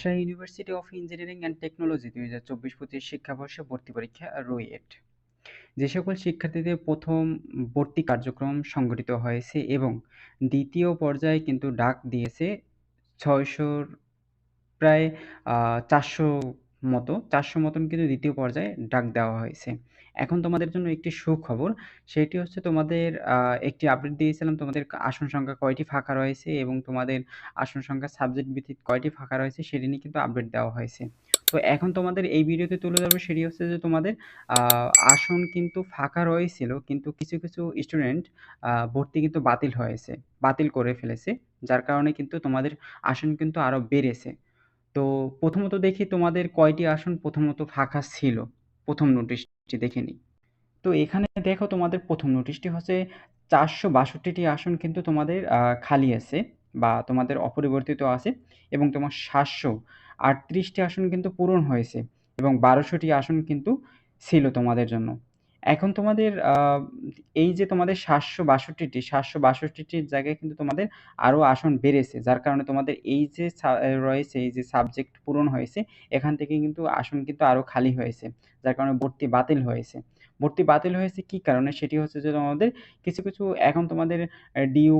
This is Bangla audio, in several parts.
Rajshahi university of engineering and technology দুই হাজার চব্বিশ পঁচিশ শিক্ষাবর্ষে ভর্তি পরীক্ষা রুয়েট। যে সকল শিক্ষার্থীদের প্রথম ভর্তি কার্যক্রম সংগঠিত হয়েছে এবং দ্বিতীয় পর্যায়ে কিন্তু ডাক দিয়েছে ছয়শোর প্রায় চারশো মতো, চারশো মতন কিন্তু দ্বিতীয় পর্যায়ে ডাক দেওয়া হয়েছে। এখন তোমাদের জন্য একটি সুখবর। সেটি হচ্ছে তোমাদের একটি আপডেট দিয়েছিলাম, তোমাদের আসন সংখ্যা কয়টি ফাঁকা রয়েছে এবং তোমাদের আসন সংখ্যা সাবজেক্ট ভিত্তিক কয়টি ফাঁকা রয়েছে সেটি নিয়ে কিন্তু আপডেট দেওয়া হয়েছে। তো এখন তোমাদের এই ভিডিওতে তুলে ধরবো, সেটি হচ্ছে যে তোমাদের আসন কিন্তু ফাঁকা রয়েছিল, কিন্তু কিছু কিছু স্টুডেন্ট ভর্তি কিন্তু বাতিল হয়েছে, বাতিল করে ফেলেছে, যার কারণে কিন্তু তোমাদের আসন কিন্তু আরও বেড়েছে। তো প্রথমত দেখি তোমাদের কয়টি আসন প্রথমত ফাঁকা ছিল। প্রথম নোটিশটি দেখে নিই। তো এখানে দেখো তোমাদের প্রথম নোটিশটি হচ্ছে চারশো বাষট্টিটি আসন কিন্তু তোমাদের খালি আছে বা তোমাদের অপরিবর্তিত আছে এবং তোমার সাতশো আটত্রিশটি আসন কিন্তু পূরণ হয়েছে এবং বারোশোটি আসন কিন্তু ছিল তোমাদের জন্য। এখন তোমাদের এই যে তোমাদের সাতশো বাষট্টিটি, সাতশো বাষট্টিটির জায়গায় কিন্তু তোমাদের আরও আসন বেড়েছে। যার কারণে তোমাদের এই যে রয়েছে, এই যে সাবজেক্ট পূরণ হয়েছে, এখান থেকে কিন্তু আসন কিন্তু আরও খালি হয়েছে, যার কারণে ভর্তি বাতিল হয়েছে। ভর্তি বাতিল হয়েছে কি কারণে? সেটি হচ্ছে যে তোমাদের কিছু কিছু এখন তোমাদের ডিউ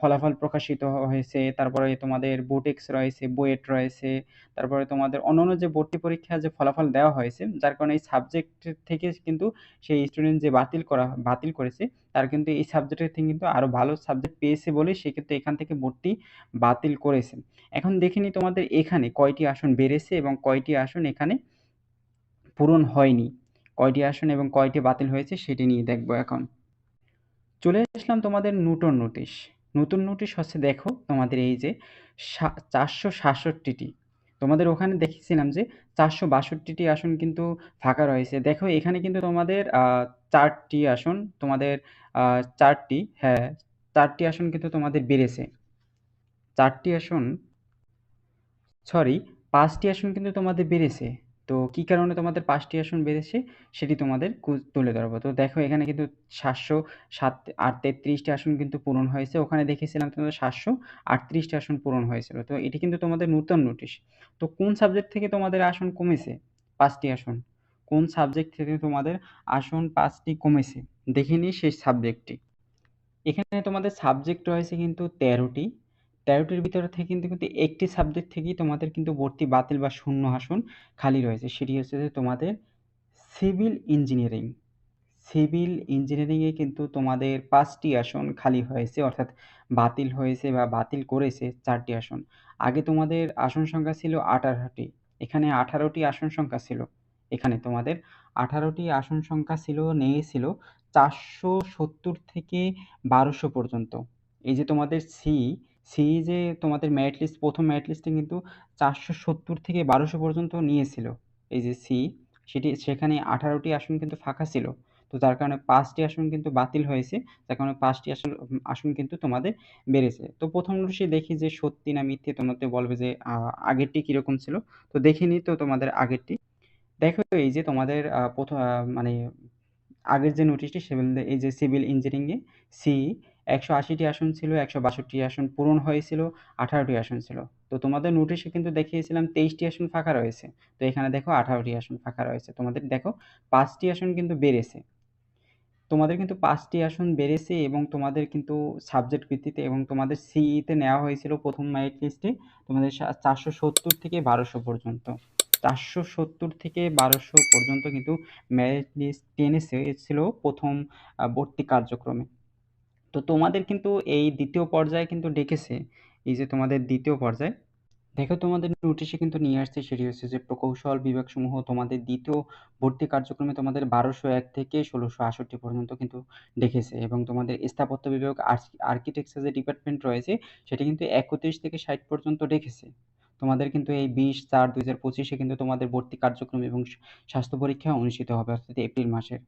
ফলাফল প্রকাশিত হয়েছে। তারপরে তোমাদের বোটেক্স রয়েছে বুয়েট রয়েছে। তারপরে তোমাদের অন্যান্য যে ভর্তি পরীক্ষা যে ফলাফল দেওয়া হয়েছে, যার কারণে এই সাবজেক্ট থেকে কিন্তু সেই স্টুডেন্ট যে বাতিল করা, বাতিল করেছে, তার কিন্তু এই সাবজেক্টের থেকে কিন্তু আরও ভালো সাবজেক্ট পেয়েছে বলে সে কিন্তু এখান থেকে ভর্তি বাতিল করেছে। এখন দেখিনি তোমাদের এখানে কয়টি আসন বেড়েছে এবং কয়টি আসন এখানে পূরণ হয়নি। কয়টি আসন এবং কয়টি বাতিল হয়েছে সেটি নিয়ে দেখব এখন। চলে আসলাম তোমাদের নূতন নোটিশ। নতুন নোটিশ হচ্ছে দেখো তোমাদের এই যে চারশো সাতষট্টিটি। তোমাদের ওখানে দেখেছিলাম যে চারশো বাষট্টিটি আসন কিন্তু ফাঁকা রয়েছে। দেখো এখানে কিন্তু তোমাদের চারটি আসন, তোমাদের চারটি হ্যাঁ চারটি আসন কিন্তু তোমাদের বেড়েছে। চারটি আসন সরি পাঁচটি আসন কিন্তু তোমাদের বেড়েছে। তো কি কারণে তোমাদের পাঁচটি আসন বেড়েছে সেটি তোমাদের তুলে ধরবো তো দেখো এখানে কিন্তু সাতশো সাত আট তেত্রিশটি আসন কিন্তু পূরণ হয়েছে। ওখানে দেখেছিলাম তোমাদের সাতশো আটত্রিশটি আসন পূরণ হয়েছিল। তো এটি কিন্তু তোমাদের নূতন নোটিশ তো কোন সাবজেক্ট থেকে তোমাদের আসন কমেছে? পাঁচটি আসন। কোন সাবজেক্ট থেকে তোমাদের আসন পাঁচটি কমেছে? দেখে নিই সেই সাবজেক্টটি এখানে তোমাদের সাবজেক্ট রয়েছে কিন্তু তেরোটি। তেরোটির ভিতরে থেকে কিন্তু কিন্তু একটি সাবজেক্ট থেকেই তোমাদের কিন্তু ভর্তি বাতিল বা শূন্য আসন খালি রয়েছে। সেটি হচ্ছে যে তোমাদের সিভিল ইঞ্জিনিয়ারিং সিভিল ইঞ্জিনিয়ারিংয়ে কিন্তু তোমাদের পাঁচটি আসন খালি হয়েছে, অর্থাৎ বাতিল হয়েছে বা বাতিল করেছে চারটি আসন। আগে তোমাদের আসন সংখ্যা ছিল আঠারোটি, এখানে আঠারোটি আসন সংখ্যা ছিল। এখানে তোমাদের আঠারোটি আসন সংখ্যা ছিল নিয়েছিল চারশো সত্তর থেকে বারোশো পর্যন্ত। এই যে তোমাদের সি সি যে তোমাদের মেরিট লিস্ট প্রথম মেরিট লিস্টে কিন্তু চারশো সত্তর থেকে বারোশো পর্যন্ত নিয়েছিল। এই যে সি, সেটি, সেখানে আঠারোটি আসন কিন্তু ফাঁকা ছিল। তো যার কারণে পাঁচটি আসন কিন্তু বাতিল হয়েছে। যার কারণে পাঁচটি আসন আসন কিন্তু তোমাদের বেড়েছে। তো প্রথম নোটিশে দেখি যে সত্যি না মিথ্যে, তোমাদের বলবে যে আগেরটি কীরকম ছিল। তো দেখে নিই তো তোমাদের আগেরটি। দেখো এই যে তোমাদের প্রথম মানে আগের যে নোটিশটি সিভিল এই যে সিভিল ইঞ্জিনিয়ারিংয়ে সি একশো আশিটি আসন ছিল, একশো বাষট্টি আসন পূরণ হয়েছিল, আঠারোটি আসন ছিল। তো তোমাদের নোটিশে কিন্তু দেখিয়েছিলাম তেইশটি আসন ফাঁকা রয়েছে। তো এখানে দেখো আঠারোটি আসন ফাঁকা রয়েছে। তোমাদের দেখো পাঁচটি আসন কিন্তু বেড়েছে। তোমাদের কিন্তু পাঁচটি আসন বেড়েছে এবং তোমাদের কিন্তু সাবজেক্ট ভিত্তিতে এবং তোমাদের সিইতে নেওয়া হয়েছিল প্রথম মেরিট লিস্টে তোমাদের চারশো সত্তর থেকে বারোশো পর্যন্ত। চারশো সত্তর থেকে বারোশো পর্যন্ত কিন্তু মেরিট লিস্ট টেনে ছিল প্রথম ভর্তি কার্যক্রমে। তো তোমাদের কিন্তু এই দ্বিতীয় পর্যায়ে কিন্তু ডেকেছে, এই যে তোমাদের দ্বিতীয় পর্যায়ে। দেখো তোমাদের নোটিশে কিন্তু নিয়ে আসছে সেটি হচ্ছে যে প্রকৌশল বিভাগসমূহ তোমাদের দ্বিতীয় ভর্তি কার্যক্রমে তোমাদের বারোশো এক থেকে ষোলোশো আষট্টি পর্যন্ত কিন্তু ডেকেছে এবং তোমাদের স্থাপত্য বিভাগ আর্কিটেকচার যে ডিপার্টমেন্ট রয়েছে, সেটি কিন্তু একত্রিশ থেকে ষাট পর্যন্ত ডেকেছে। তোমাদের কিন্তু এই বিশ চার দুই হাজার পঁচিশে কিন্তু তোমাদের ভর্তি কার্যক্রম এবং স্বাস্থ্য পরীক্ষা অনুষ্ঠিত হবে অর্থাৎ এপ্রিল মাসের।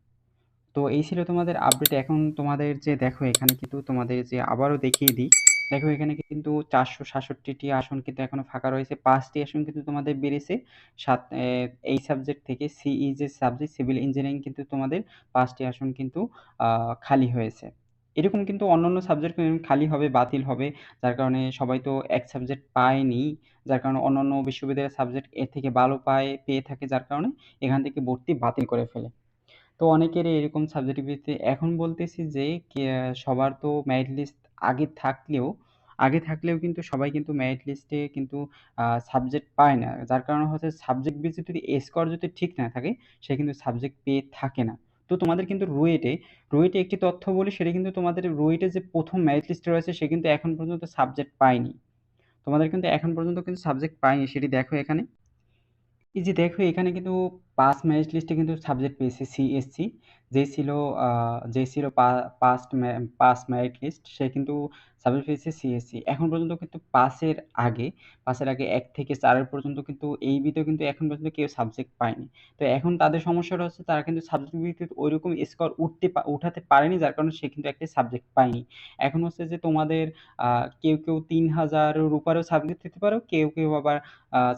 তো এই ছিল তোমাদের আপডেট এখন তোমাদের যে দেখো এখানে কিন্তু তোমাদের যে আবারও দেখিয়ে দিই দেখো এখানে কিন্তু চারশো সাতষট্টিটি আসন কিন্তু এখনও ফাঁকা রয়েছে পাঁচটি আসন কিন্তু তোমাদের বেড়েছে সাত এই সাবজেক্ট থেকে সিই যে সাবজেক্ট সিভিল ইঞ্জিনিয়ারিং কিন্তু তোমাদের পাঁচটি আসন কিন্তু খালি হয়েছে এরকম কিন্তু অন্যান্য সাবজেক্ট খালি হবে, বাতিল হবে। যার কারণে সবাই তো এক সাবজেক্ট পায়নি। যার কারণে অন্যান্য বিশ্ববিদ্যালয়ের সাবজেক্ট এর থেকে ভালো পায় পেয়ে থাকে যার কারণে এখান থেকে ভর্তি বাতিল করে ফেলে। তো অনেকেরই এরকম সাবজেক্টের ভিত্তিতে এখন বলতেছি যে সবার তো মেরিট লিস্ট আগে থাকলেও আগে থাকলেও কিন্তু সবাই কিন্তু মেরিট লিস্টে কিন্তু সাবজেক্ট পায় না। যার কারণে হচ্ছে সাবজেক্ট বেসে যদি স্কোর যদি ঠিক না থাকে, সে কিন্তু সাবজেক্ট পেয়ে থাকে না। তো তোমাদের কিন্তু রুয়েটে, রুয়েটে একটি তথ্য বলি সেটা কিন্তু তোমাদের রুয়েটে যে ১ম মেরিট লিস্টে রয়েছে সে কিন্তু এখন পর্যন্ত সাবজেক্ট পায়নি। তোমাদের কিন্তু এখন পর্যন্ত কিন্তু সাবজেক্ট পায়নি সেটি দেখো এখানে। এই যে দেখো এখানে কিন্তু পাস মেরিট লিস্টে কিন্তু সাবজেক্ট পেয়েছে সিএসসি যে ছিল যে ছিল পা পাস্ট পাস মেরিট লিস্ট সে কিন্তু সাবজেক্ট পেয়েছে সিএসসি। এখন পর্যন্ত কিন্তু পাসের আগে পাসের আগে এক থেকে ৪ এর পর্যন্ত কিন্তু এই বিতেও কিন্তু এখন পর্যন্ত কেউ সাবজেক্ট পায়নি। তো এখন তাদের সমস্যাটা হচ্ছে তারা কিন্তু সাবজেক্ট ভিত্তিতে ওইরকম স্কোর উঠতে উঠাতে পারেনি যার কারণে সে কিন্তু একটি সাবজেক্ট পায়নি। এখন হচ্ছে যে তোমাদের কেউ, কেউ তিন হাজারের উপরেও সাবজেক্ট পেতে পারো, কেউ, কেউ আবার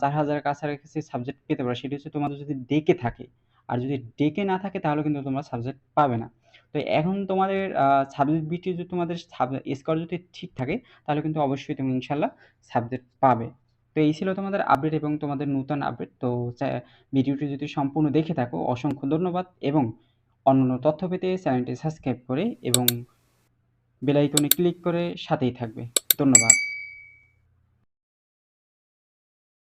৪,০০০ এর কাছাকাছি সাবজেক্ট পেতে পারো। সেটি হচ্ছে তোমাদের যদি ডেকে থাকে। আর যদি ডেকে না থাকে তাহলে কিন্তু তোমরা সাবজেক্ট পাবে না। তো এখন তোমাদের সাবজেক্ট ভিত্তিক যদি তোমাদের স্কোর যদি ঠিক থাকে, তাহলে কিন্তু অবশ্যই তুমি ইনশাআল্লাহ সাবজেক্ট পাবে। তো এই ছিল তোমাদের আপডেট এবং তোমাদের নূতন আপডেট। তো ভিডিওটি যদি সম্পূর্ণ দেখে থাকো, অসংখ্য ধন্যবাদ এবং অন্যান্য তথ্য পেতে চ্যানেলটি সাবস্ক্রাইব করে এবং বেল আইকনে ক্লিক করে সাথেই থাকবে। ধন্যবাদ।